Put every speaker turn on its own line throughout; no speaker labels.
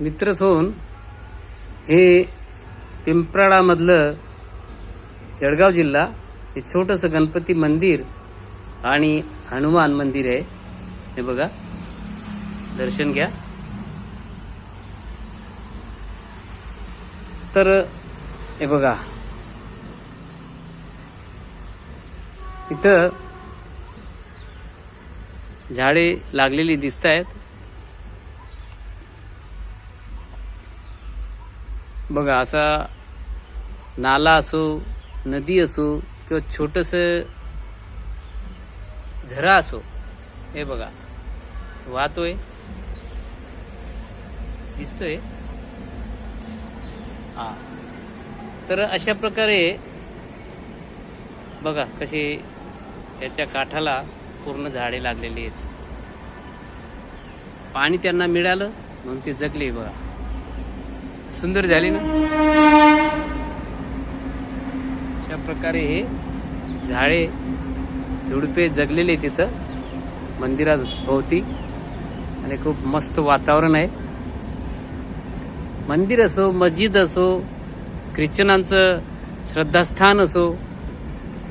मित्रच होऊन हे पिंपराडामधलं जळगाव जिल्हा हे छोटंसं गणपती मंदिर आणि हनुमान मंदिर आहे. हे बघा. दर्शन घ्या. तर हे बघा. इथं झाडे लागलेली दिसत आहेत बघा असा नाला असो नदी असो किंवा छोटस झरा असो हे बघा वाहतोय दिसतोय. हा. तर अशा प्रकारे बघा कसे त्याच्या काठाला पूर्ण झाडे लागलेली आहेत. पाणी त्यांना मिळालं म्हणून ते जगले बघा. सुंदर झाली ना? अशा प्रकारे हे झाडे झुडपे जगलेले तिथं. मंदिरा भोवती. आणि खूप मस्त वातावरण आहे. मंदिर असो मस्जिद असो ख्रिश्चनांचं श्रद्धास्थान असो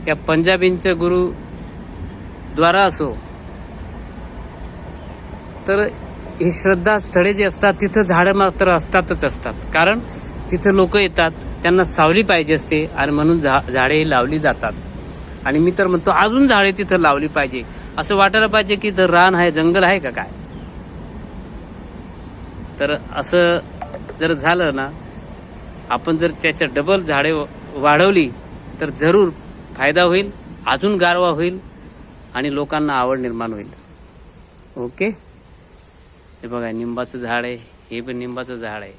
या पंजाबींचं गुरुद्वारा असो तर ही श्रद्धास्थळे जी असतात तिथं झाडं मात्र असतातच असतात. कारण तिथं लोक येतात त्यांना सावली पाहिजे असते आणि म्हणून झा झाडे लावली जातात. आणि मी तर म्हणतो अजून झाडे तिथं लावली पाहिजे. असं वाटायला पाहिजे की इथं रान आहे जंगल आहे का काय? तर असं जर झालं ना आपण जर त्याच्या डबल झाडे वाढवली तर जरूर फायदा होईल अजून गारवा होईल आणि लोकांना आवड निर्माण होईल. ओके? हे बघा निंबाचं झाड आहे हे पण निंबाचं झाड आहे.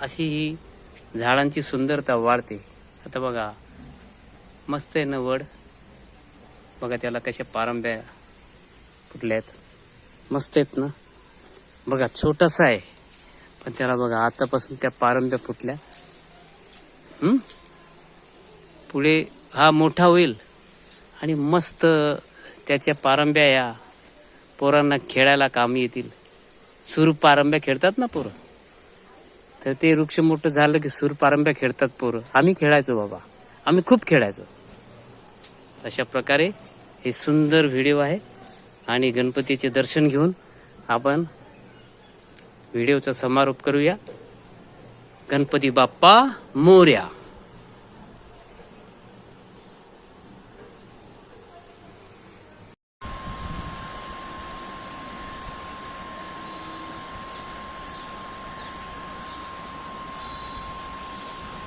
अशी ही झाडांची सुंदरता वाढते. आता बघा मस्त आहे ना वड? बघा त्याला कशा पारंब्या फुटल्यात. मस्त आहेत ना? बघा छोटासा आहे. पण त्याला बघा आतापासून त्या पारंब्या फुटल्या. पुढे हा मोठा होईल. आणि मस्त त्याच्या पारंब्या या पोरांना खेळायला कामी येतील. सूर पारंब्या खेळतात ना पोरं? तर ते वृक्ष मोठं झालं की सूर पारंब्या खेळतात पोरं. आम्ही खेळायचो बाबा. आम्ही खूप खेळायचो. अशा प्रकारे हे सुंदर व्हिडिओ आहे आणि गणपतीचे दर्शन घेऊन आपण व्हिडिओचा समारोप करूया. गणपती बाप्पा मोर्या.